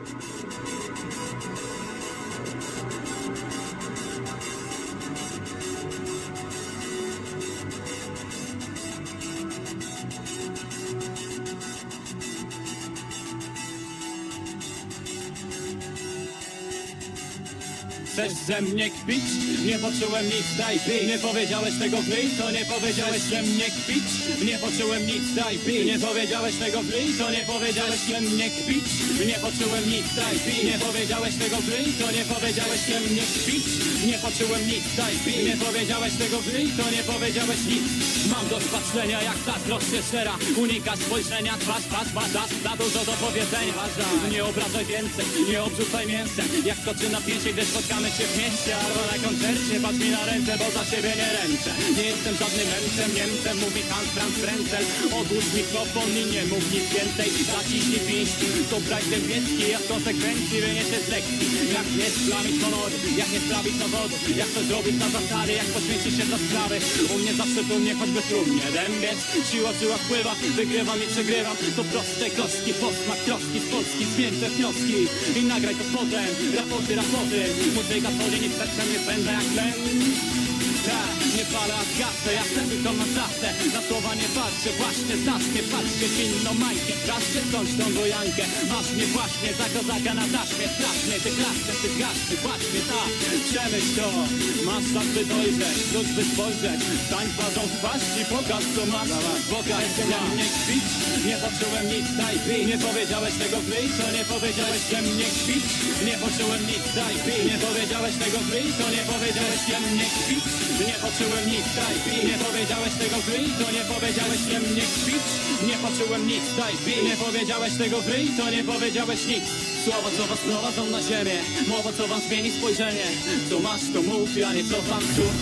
Thank you. Chcesz ze mnie kpić? Nie poczułem nic, daj pi Nie powiedziałeś tego wy, to nie powiedziałeś ze mnie kpić. Nie poczułem nic, daj pi Nie powiedziałeś tego wy, to nie powiedziałeś ze mnie kpić. Nie poczułem nic, daj pi Nie powiedziałeś tego wy, to nie powiedziałeś ze mnie kpić. Nie poczułem nic, daj pi Nie powiedziałeś tego wy, to nie powiedziałeś nic. Mam dość patrzenia jak ta rozszerzera Unika spojrzenia, twarz, twarz, twarz Za dużo do powiedzenia. Nie obrażaj więcej, nie obrzucaj mięsem. Jak toczy napięcie, gdy spotkamy się w mieście Albo na koncercie, patrz mi na ręce, bo za siebie nie ręczę. Nie jestem żadnym Niemcem, Niemcem Mówi Hans Franz Frenzel. Odłóż mikrofon i nie mów nic więcej. Zaciśnij to brać dębiecki Jak konsekwencji wyniesie z lekcji. Jak nie sprawić honoru, jak nie sprawić dowodu Jak to zrobić na zasady, jak poświęcić się za sprawy U mnie zawsze tu mnie choćby trudnie Dębiec, siła, siła wpływa Wygrywam i przegrywam To proste kostki, posmak troski Z Polski zmięte wnioski. I nagraj to potem, raporty, raporty. Muzyka tworzy nic sercem nie spędza jak tlen tak, nie palę, a zgasnę, ja chcę tylko na zawsze. Na słowa nie patrzę, właśnie znacznie Patrzcie w inną majkę, strasznie skądś tą wojankę Masz mnie właśnie za kozaka na taśmie. Strasznie, ty klaszczesz, ty zgaszczy, właśnie tak Przemyśl to, masz czas by dojrzeć Cóż by spojrzeć, stań twarzą w twarz I pokaż co masz, pokaż co mam Nie kpić, nie poczułem nic, daj pi Nie powiedziałeś tego wy, to nie powiedziałeś że mnie kpić. Nie poczułem nic, daj pi Nie powiedziałeś tego wy, to nie powiedziałeś że mnie kpić Nie poczułem nic, daj pi Nie powiedziałeś tego wy, to nie powiedziałeś że mnie kpić Nie poczułem nic, daj pi Nie powiedziałeś tego wy, to nie powiedziałeś nic. Słowa, co was prowadzą na ziemię Mowa, co wam zmieni spojrzenie. Co masz, to mów, ja nie cofam słów